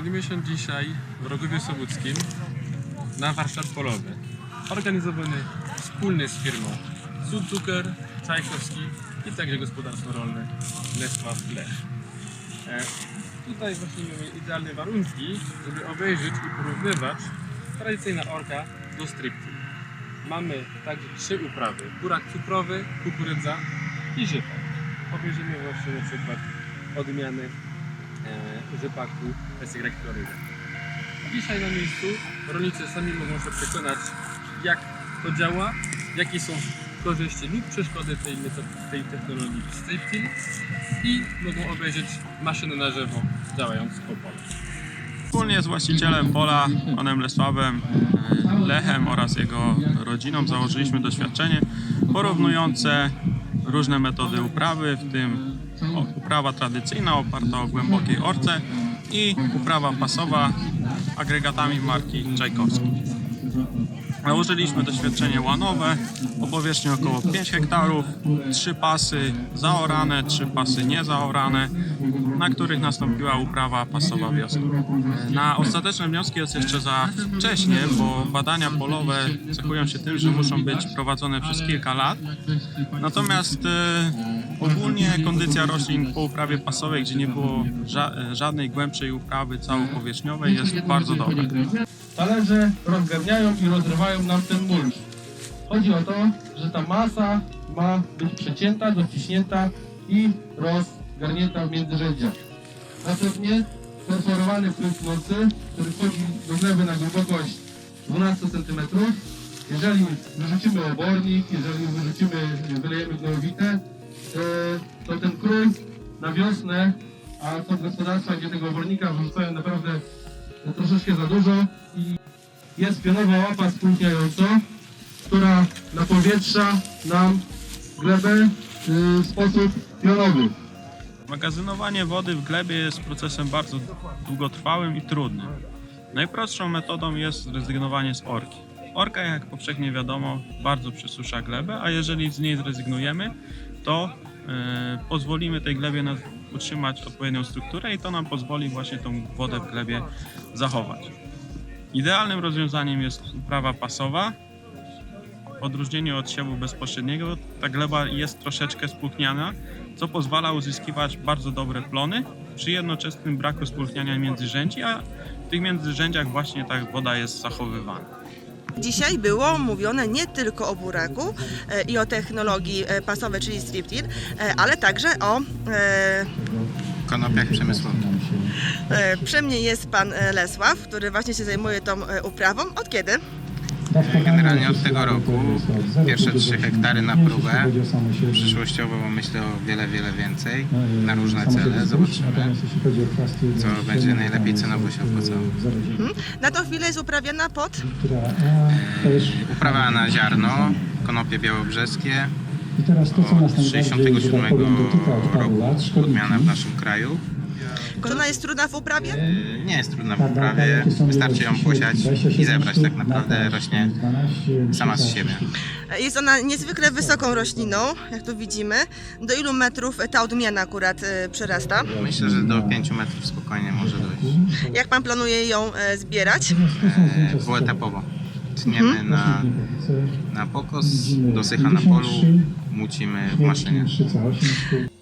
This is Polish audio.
Znajdujemy się dzisiaj w Rogowie Sołuckim na warsztat polowy. Organizowany wspólnie z firmą Sudzucker, Czajkowski i także gospodarstwo rolne Lesław Lech. E, tutaj właśnie mamy idealne warunki, żeby obejrzeć i porównywać tradycyjna orka do striptease. Mamy także trzy uprawy. Burak cukrowy, kukurydza i żyto. Obejrzymy właśnie na przykład odmiany rzepaku SY Florida. Dzisiaj na miejscu rolnicy sami mogą się przekonać, jak to działa, jakie są korzyści lub przeszkody tej, tej technologii striptil i mogą obejrzeć maszynę na żywo działając po polu. Wspólnie z właścicielem pola, panem Lesławem e, Lechem oraz jego rodziną założyliśmy doświadczenie porównujące różne metody uprawy, w tym uprawa tradycyjna oparta o głębokiej orce i uprawa pasowa agregatami marki Czajkowski. Nałożyliśmy doświadczenie łanowe o powierzchni około 5 hektarów, trzy pasy zaorane, trzy pasy niezaorane, na których nastąpiła uprawa pasowa wiosny. Na ostateczne wnioski jest jeszcze za wcześnie, bo badania polowe cechują się tym, że muszą być prowadzone przez kilka lat. Natomiast e, ogólnie kondycja roślin po uprawie pasowej, gdzie nie było ża- żadnej głębszej uprawy całopowierzchniowej, jest bardzo dobra. Talerze rozgarniają i rozrywają nam ten mulcz. Chodzi o to, że ta masa ma być przecięta, dociśnięta i rozgarnięta w międzyrzędziach. Następnie perforowany płyn płynący, który wchodzi do gleby na głębokość 12 cm. Jeżeli wyrzucimy obornik, jeżeli wyrzucimy, wylejemy gnojowite, to ten krój na wiosnę, a są gospodarstwa, gdzie tego obornika wyrzucają naprawdę troszeczkę za dużo i jest pionowa łapa spłuchniająca, która napowietrza nam glebę y, w sposób pionowy. Magazynowanie wody w glebie jest procesem bardzo długotrwałym i trudnym. Najprostszą metodą jest zrezygnowanie z orki. Orka, jak powszechnie wiadomo, bardzo przesusza glebę, a jeżeli z niej zrezygnujemy, to e, pozwolimy tej glebie na, utrzymać odpowiednią strukturę i to nam pozwoli właśnie tą wodę w glebie zachować. Idealnym rozwiązaniem jest uprawa pasowa, w odróżnieniu od siewu bezpośredniego ta gleba jest troszeczkę spłuchniana, co pozwala uzyskiwać bardzo dobre plony przy jednoczesnym braku spulchniania międzyrzędzi, a w tych międzyrzędziach właśnie ta woda jest zachowywana. Dzisiaj było mówione nie tylko o buraku e, i o technologii e, pasowej, czyli striptil, e, ale także o... Konopiach przemysłowych. przy mnie jest pan Lesław, który właśnie się zajmuje tą uprawą. Od kiedy? Generalnie od tego roku pierwsze 3 hektary na próbę. Przyszłościowo myślę o wiele, wiele więcej na różne cele. Zobaczymy, co będzie najlepiej cenowo się opłacało. Na tą chwilę jest uprawiana pod... Uprawa na ziarno, konopie białobrzeskie. I teraz to, co nas najbardziej, że 67 tak powiem, dotyka od paru roku lat, szkodniki. odmiana w naszym kraju. Czy ona jest trudna w uprawie? Yy, Nie jest trudna w Tak, uprawie, jakie są wystarczy ją posiać 27 i zebrać. Tak naprawdę na rośnie 12, sama z 16 siebie. Jest ona niezwykle wysoką rośliną, jak tu widzimy. Do ilu metrów ta odmiana akurat e, przyrasta? Myślę, że do 5 metrów spokojnie może dojść. Jak pan planuje ją e, zbierać? E, Dwuetapowo. Tniemy na, na pokos, dosycha na 53, polu, mucimy w maszynie. 3,8 sztuk.